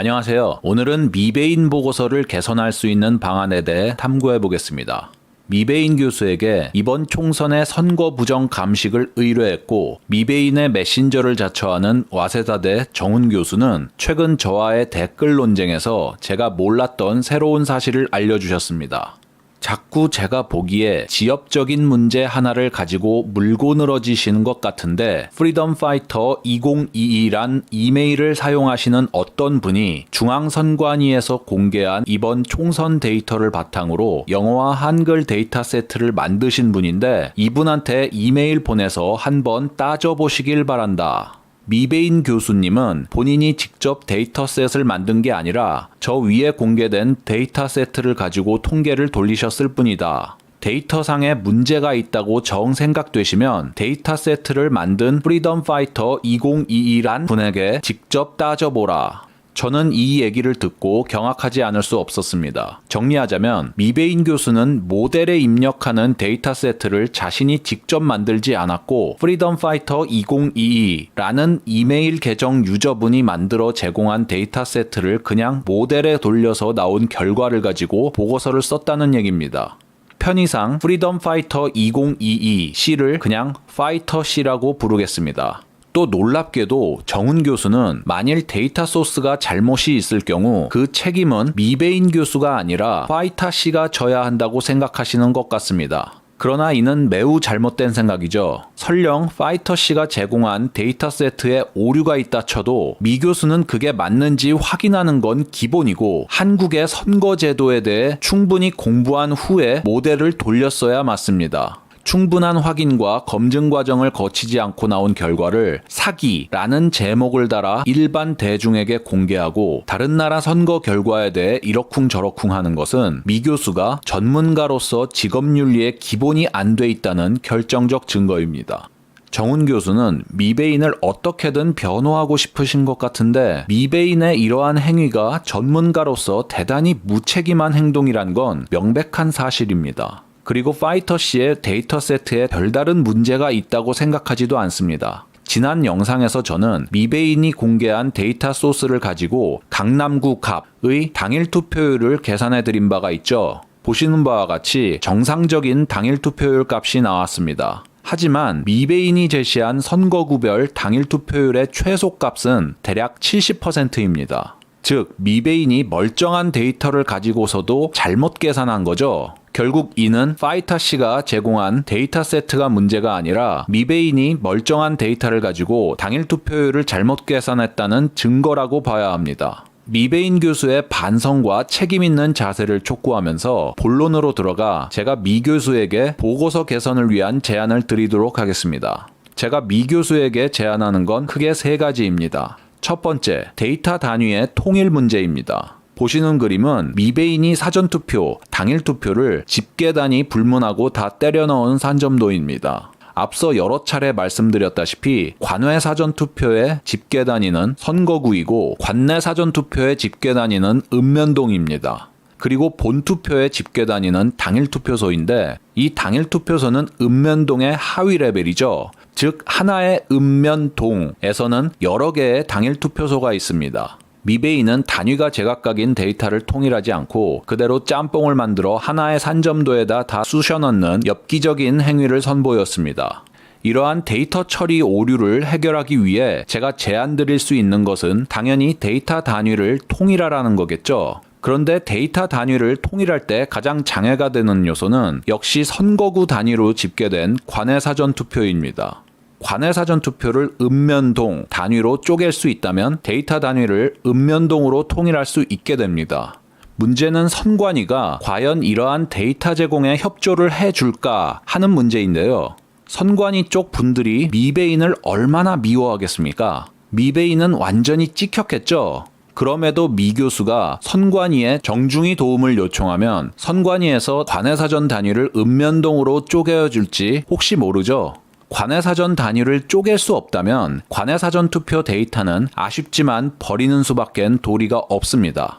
안녕하세요. 오늘은 미베인 보고서를 개선할 수 있는 방안에 대해 탐구해 보겠습니다. 미베인 교수에게 이번 총선의 선거 부정 감식을 의뢰했고 미베인의 메신저를 자처하는 와세다대 정훈 교수는 최근 저와의 댓글 논쟁에서 제가 몰랐던 새로운 사실을 알려주셨습니다. 자꾸 제가 보기에 지역적인 문제 하나를 가지고 물고 늘어지시는 것 같은데 프리덤 파이터 2022란 이메일을 사용하시는 어떤 분이 중앙선관위에서 공개한 이번 총선 데이터를 바탕으로 영어와 한글 데이터 세트를 만드신 분인데 이분한테 이메일 보내서 한번 따져보시길 바란다. 미베인 교수님은 본인이 직접 데이터셋을 만든 게 아니라 저 위에 공개된 데이터세트를 가지고 통계를 돌리셨을 뿐이다. 데이터상에 문제가 있다고 정 생각되시면 데이터 세트를 만든 프리덤 파이터 2022란 분에게 직접 따져보라. 저는 이 얘기를 듣고 경악하지 않을 수 없었습니다. 정리하자면 미베인 교수는 모델에 입력하는 데이터 세트를 자신이 직접 만들지 않았고 프리덤 파이터 2022라는 이메일 계정 유저분이 만들어 제공한 데이터 세트를 그냥 모델에 돌려서 나온 결과를 가지고 보고서를 썼다는 얘기입니다. 편의상 프리덤 파이터 2022C를 그냥 파이터 C라고 부르겠습니다. 또 놀랍게도 정훈 교수는 만일 데이터 소스가 잘못이 있을 경우 그 책임은 미베인 교수가 아니라 파이타 씨가 져야 한다고 생각하시는 것 같습니다. 그러나 이는 매우 잘못된 생각이죠. 설령 파이터 씨가 제공한 데이터 세트에 오류가 있다 쳐도 미 교수는 그게 맞는지 확인하는 건 기본이고 한국의 선거 제도에 대해 충분히 공부한 후에 모델을 돌렸어야 맞습니다. 충분한 확인과 검증 과정을 거치지 않고 나온 결과를 사기라는 제목을 달아 일반 대중에게 공개하고 다른 나라 선거 결과에 대해 이러쿵저러쿵 하는 것은 미 교수가 전문가로서 직업윤리에 기본이 안 돼 있다는 결정적 증거입니다. 정훈 교수는 미베인을 어떻게든 변호하고 싶으신 것 같은데 미베인의 이러한 행위가 전문가로서 대단히 무책임한 행동이란 건 명백한 사실입니다. 그리고 파이터 씨의 데이터 세트에 별다른 문제가 있다고 생각하지도 않습니다. 지난 영상에서 저는 미베인이 공개한 데이터 소스를 가지고 강남구 갑의 당일 투표율을 계산해 드린 바가 있죠. 보시는 바와 같이 정상적인 당일 투표율 값이 나왔습니다. 하지만 미베인이 제시한 선거구별 당일 투표율의 최소 값은 대략 70%입니다. 즉, 미베인이 멀쩡한 데이터를 가지고서도 잘못 계산한 거죠. 결국 이는 파이타 씨가 제공한 데이터 세트가 문제가 아니라 미베인이 멀쩡한 데이터를 가지고 당일 투표율을 잘못 계산했다는 증거라고 봐야 합니다. 미베인 교수의 반성과 책임 있는 자세를 촉구하면서 본론으로 들어가 제가 미 교수에게 보고서 개선을 위한 제안을 드리도록 하겠습니다. 제가 미 교수에게 제안하는 건 크게 세 가지입니다. 첫 번째, 데이터 단위의 통일 문제입니다. 보시는 그림은 미베인이 사전투표, 당일투표를 집계 단위 불문하고 다 때려 넣은 산점도입니다. 앞서 여러 차례 말씀드렸다시피 관외 사전 투표의 집계 단위는 선거구이고 관내 사전 투표의 집계 단위는 읍면동입니다. 그리고 본 투표의 집계 단위는 당일 투표소인데 이 당일 투표소는 읍면동의 하위 레벨이죠. 즉 하나의 읍면동에서는 여러 개의 당일 투표소가 있습니다. 미베이는 단위가 제각각인 데이터를 통일하지 않고 그대로 짬뽕을 만들어 하나의 산점도에다 다 쑤셔 넣는 엽기적인 행위를 선보였습니다. 이러한 데이터 처리 오류를 해결하기 위해 제가 제안 드릴 수 있는 것은 당연히 데이터 단위를 통일하라는 거겠죠. 그런데 데이터 단위를 통일할 때 가장 장애가 되는 요소는 역시 선거구 단위로 집계된 관외 사전 투표입니다. 관외 사전 투표를 읍면동 단위로 쪼갤 수 있다면 데이터 단위를 읍면동으로 통일할 수 있게 됩니다. 문제는 선관위가 과연 이러한 데이터 제공에 협조를 해줄까 하는 문제인데요. 선관위 쪽 분들이 미베인을 얼마나 미워하겠습니까? 미베인은 완전히 찍혔겠죠? 그럼에도 미 교수가 선관위에 정중히 도움을 요청하면 선관위에서 관외사전 단위를 읍면동으로 쪼개어 줄지 혹시 모르죠? 관외사전 단위를 쪼갤 수 없다면 관외사전 투표 데이터는 아쉽지만 버리는 수밖엔 도리가 없습니다.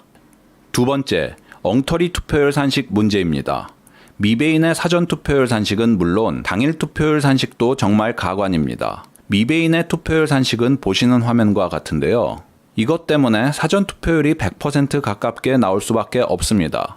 두 번째, 엉터리 투표율 산식 문제입니다. 미베인의 사전 투표율 산식은 물론 당일 투표율 산식도 정말 가관입니다. 미베인의 투표율 산식은 보시는 화면과 같은데요. 이것 때문에 사전 투표율이 100% 가깝게 나올 수밖에 없습니다.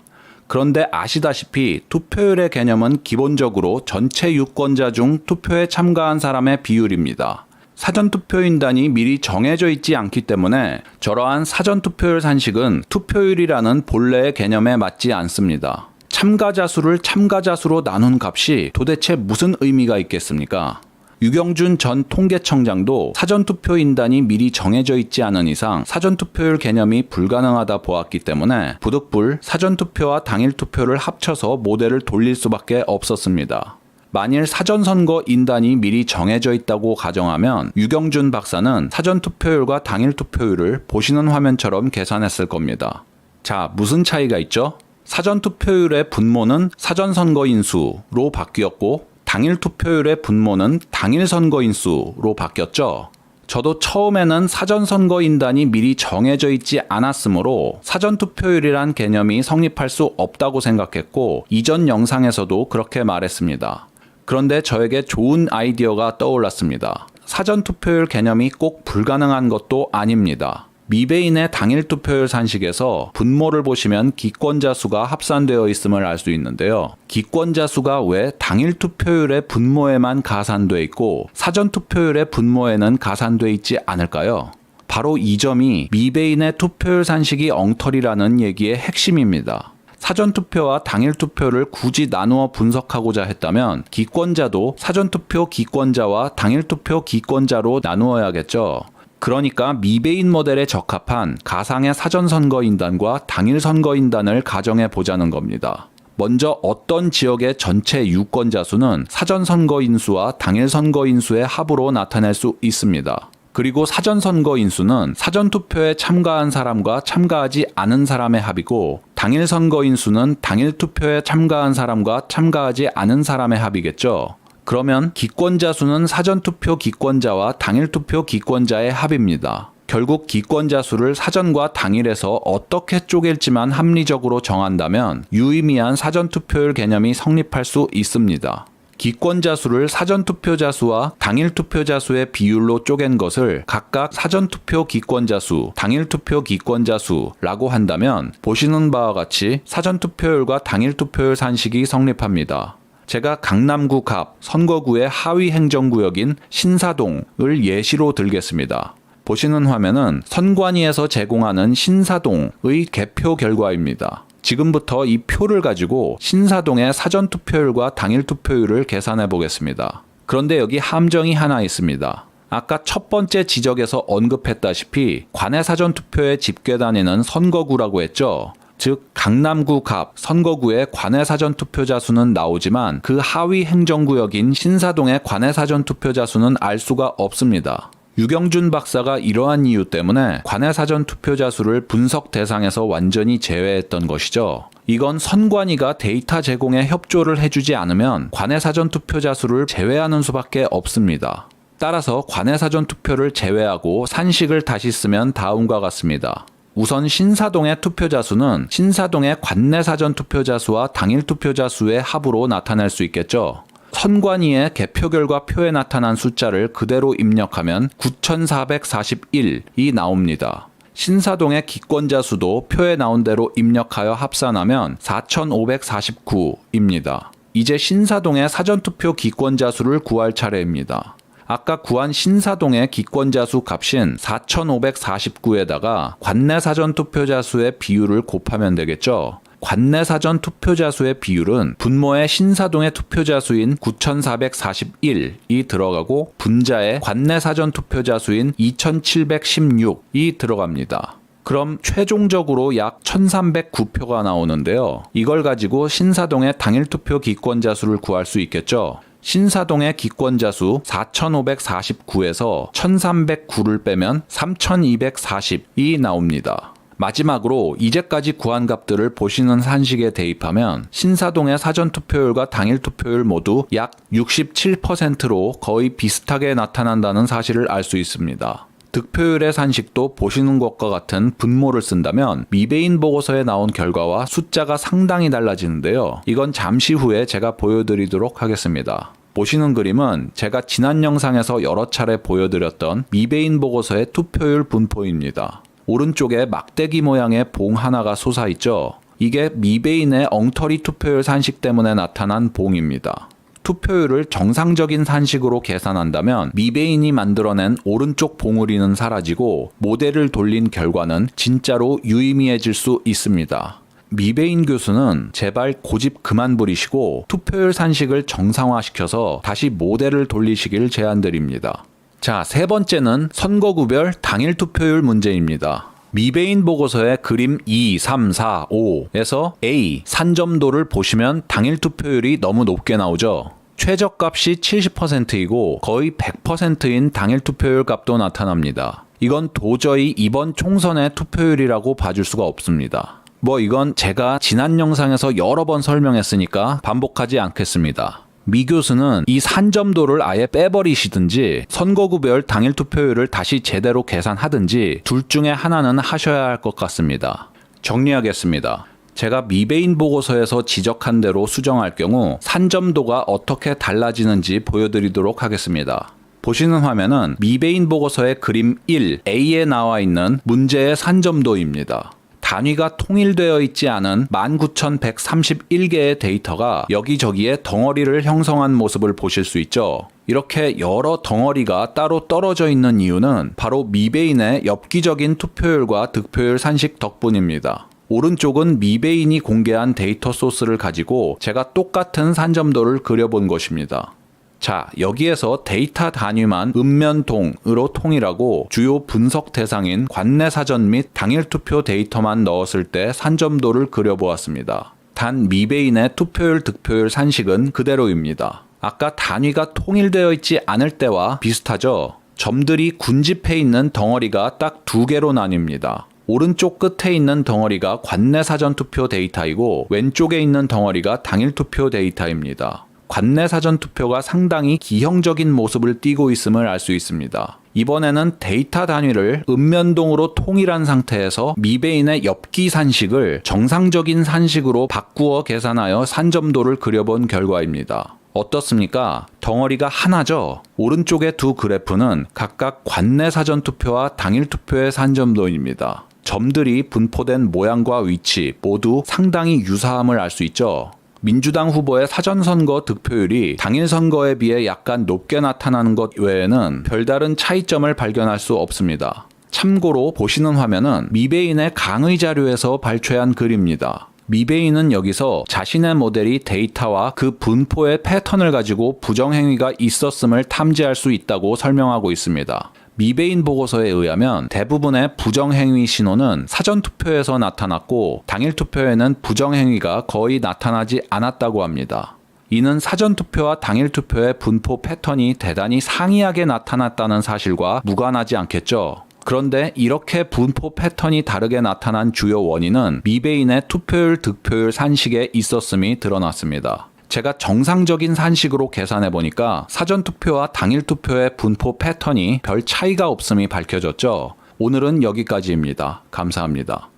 그런데 아시다시피 투표율의 개념은 기본적으로 전체 유권자 중 투표에 참가한 사람의 비율입니다. 사전투표인단이 미리 정해져 있지 않기 때문에 저러한 사전투표율 산식은 투표율이라는 본래의 개념에 맞지 않습니다. 참가자 수를 참가자 수로 나눈 값이 도대체 무슨 의미가 있겠습니까? 유경준 전 통계청장도 사전투표 인단이 미리 정해져 있지 않은 이상 사전투표율 개념이 불가능하다 보았기 때문에 부득불 사전투표와 당일투표를 합쳐서 모델을 돌릴 수밖에 없었습니다. 만일 사전선거 인단이 미리 정해져 있다고 가정하면 유경준 박사는 사전투표율과 당일투표율을 보시는 화면처럼 계산했을 겁니다. 자, 무슨 차이가 있죠? 사전투표율의 분모는 사전선거인 수로 바뀌었고 당일 투표율의 분모는 당일 선거인 수로 바뀌었죠. 저도 처음에는 사전 선거인단이 미리 정해져 있지 않았으므로 사전 투표율이란 개념이 성립할 수 없다고 생각했고 이전 영상에서도 그렇게 말했습니다. 그런데 저에게 좋은 아이디어가 떠올랐습니다. 사전 투표율 개념이 꼭 불가능한 것도 아닙니다. 미베인의 당일 투표율 산식에서 분모를 보시면 기권자 수가 합산되어 있음을 알 수 있는데요. 기권자 수가 왜 당일 투표율의 분모에만 가산돼 있고 사전 투표율의 분모에는 가산돼 있지 않을까요? 바로 이 점이 미베인의 투표율 산식이 엉터리라는 얘기의 핵심입니다. 사전투표와 당일투표를 굳이 나누어 분석하고자 했다면 기권자도 사전투표 기권자와 당일투표 기권자로 나누어야겠죠. 그러니까 미베인 모델에 적합한 가상의 사전선거인단과 당일선거인단을 가정해 보자는 겁니다. 먼저 어떤 지역의 전체 유권자 수는 사전선거인 수와 당일선거인 수의 합으로 나타낼 수 있습니다. 그리고 사전선거 인 수는 사전투표에 참가한 사람과 참가하지 않은 사람의 합이고 당일 선거 인 수는 당일 투표에 참가한 사람과 참가하지 않은 사람의 합이겠죠. 그러면 기권자 수는 사전투표 기권자와 당일투표 기권자의 합입니다. 결국 기권자 수를 사전과 당일에서 어떻게 쪼갤지만 합리적으로 정한다면 유의미한 사전투표율 개념이 성립할 수 있습니다. 기권자 수를 사전투표자 수와 당일투표자 수의 비율로 쪼갠 것을 각각 사전투표 기권자 수, 당일투표 기권자 수라고 한다면 보시는 바와 같이 사전투표율과 당일투표율 산식이 성립합니다. 제가 강남구 갑 선거구의 하위 행정구역인 신사동을 예시로 들겠습니다. 보시는 화면은 선관위에서 제공하는 신사동의 개표 결과입니다. 지금부터 이 표를 가지고 신사동의 사전 투표율과 당일 투표율을 계산해 보겠습니다. 그런데 여기 함정이 하나 있습니다. 아까 첫 번째 지적에서 언급했다시피 관내 사전 투표에 집계다니는 선거구라고 했죠. 즉 강남구 갑 선거구의 관내 사전 투표자 수는 나오지만 그 하위 행정구역인 신사동의 관내 사전 투표자 수는 알 수가 없습니다. 유경준 박사가 이러한 이유 때문에 관내 사전 투표자 수를 분석 대상에서 완전히 제외했던 것이죠. 이건 선관위가 데이터 제공에 협조를 해주지 않으면 관내 사전 투표자 수를 제외하는 수밖에 없습니다. 따라서 관내 사전 투표를 제외하고 산식을 다시 쓰면 다음과 같습니다. 우선 신사동의 투표자 수는 신사동의 관내 사전 투표자 수와 당일 투표자 수의 합으로 나타낼 수 있겠죠. 선관위의 개표 결과 표에 나타난 숫자를 그대로 입력하면 9,441이 나옵니다. 신사동의 기권자 수도 표에 나온 대로 입력하여 합산하면 4,549입니다. 이제 신사동의 사전투표 기권자 수를 구할 차례입니다. 아까 구한 신사동의 기권자 수 값인 4,549에다가 관내 사전 투표자 수의 비율을 곱하면 되겠죠. 관내 사전 투표자 수의 비율은 분모의 신사동의 투표자 수인 9,441이 들어가고 분자의 관내 사전 투표자 수인 2,716이 들어갑니다. 그럼 최종적으로 약 1,309표가 나오는데요. 이걸 가지고 신사동의 당일 투표 기권자 수를 구할 수 있겠죠. 신사동의 기권자 수 4,549에서 1,309를 빼면 3,240이 나옵니다. 마지막으로 이제까지 구한 값들을 보시는 산식에 대입하면 신사동의 사전 투표율과 당일 투표율 모두 약 67%로 거의 비슷하게 나타난다는 사실을 알 수 있습니다. 득표율의 산식도 보시는 것과 같은 분모를 쓴다면 미베인 보고서에 나온 결과와 숫자가 상당히 달라지는데요. 이건 잠시 후에 제가 보여드리도록 하겠습니다. 보시는 그림은 제가 지난 영상에서 여러 차례 보여드렸던 미베인 보고서의 투표율 분포입니다. 오른쪽에 막대기 모양의 봉 하나가 솟아있죠. 이게 미베인의 엉터리 투표율 산식 때문에 나타난 봉입니다. 투표율을 정상적인 산식으로 계산한다면 미베인이 만들어낸 오른쪽 봉우리는 사라지고 모델을 돌린 결과는 진짜로 유의미해질 수 있습니다. 미베인 교수는 제발 고집 그만 부리시고 투표율 산식을 정상화시켜서 다시 모델을 돌리시길 제안드립니다. 자, 세 번째는 선거구별 당일 투표율 문제입니다. 미베인 보고서의 그림 2, 3, 4, 5에서 A 산점도를 보시면 당일 투표율이 너무 높게 나오죠. 최저값이 70%이고 거의 100%인 당일 투표율 값도 나타납니다. 이건 도저히 이번 총선의 투표율이라고 봐줄 수가 없습니다. 뭐 이건 제가 지난 영상에서 여러 번 설명했으니까 반복하지 않겠습니다. 미 교수는 이 산점도를 아예 빼버리시든지 선거구별 당일 투표율을 다시 제대로 계산하든지 둘 중에 하나는 하셔야 할 것 같습니다. 정리하겠습니다. 제가 미베인 보고서에서 지적한 대로 수정할 경우 산점도가 어떻게 달라지는지 보여드리도록 하겠습니다. 보시는 화면은 미베인 보고서의 그림 1A에 나와 있는 문제의 산점도입니다. 단위가 통일되어 있지 않은 19,131개의 데이터가 여기저기에 덩어리를 형성한 모습을 보실 수 있죠. 이렇게 여러 덩어리가 따로 떨어져 있는 이유는 바로 미베인의 엽기적인 투표율과 득표율 산식 덕분입니다. 오른쪽은 미베인이 공개한 데이터 소스를 가지고 제가 똑같은 산점도를 그려본 것입니다. 자, 여기에서 데이터 단위만 읍면동으로 통일하고 주요 분석 대상인 관내 사전 및 당일 투표 데이터만 넣었을 때 산점도를 그려보았습니다. 단 미베인의 투표율 득표율 산식은 그대로입니다. 아까 단위가 통일되어 있지 않을 때와 비슷하죠? 점들이 군집해 있는 덩어리가 딱 두 개로 나뉩니다. 오른쪽 끝에 있는 덩어리가 관내 사전 투표 데이터이고 왼쪽에 있는 덩어리가 당일 투표 데이터입니다. 관내 사전 투표가 상당히 기형적인 모습을 띠고 있음을 알 수 있습니다. 이번에는 데이터 단위를 읍면동으로 통일한 상태에서 미베인의 엽기 산식을 정상적인 산식으로 바꾸어 계산하여 산점도를 그려본 결과입니다. 어떻습니까? 덩어리가 하나죠? 오른쪽의 두 그래프는 각각 관내 사전 투표와 당일 투표의 산점도입니다. 점들이 분포된 모양과 위치 모두 상당히 유사함을 알 수 있죠. 민주당 후보의 사전선거 득표율이 당일 선거에 비해 약간 높게 나타나는 것 외에는 별다른 차이점을 발견할 수 없습니다. 참고로 보시는 화면은 미베인의 강의 자료에서 발췌한 글입니다. 미베인은 여기서 자신의 모델이 데이터와 그 분포의 패턴을 가지고 부정행위가 있었음을 탐지할 수 있다고 설명하고 있습니다. 미베인 보고서에 의하면 대부분의 부정행위 신호는 사전투표에서 나타났고 당일 투표에는 부정행위가 거의 나타나지 않았다고 합니다. 이는 사전투표와 당일투표의 분포 패턴이 대단히 상이하게 나타났다는 사실과 무관하지 않겠죠. 그런데 이렇게 분포 패턴이 다르게 나타난 주요 원인은 미베인의 투표율 득표율 산식에 있었음이 드러났습니다. 제가 정상적인 산식으로 계산해 보니까 사전 투표와 당일 투표의 분포 패턴이 별 차이가 없음이 밝혀졌죠. 오늘은 여기까지입니다. 감사합니다.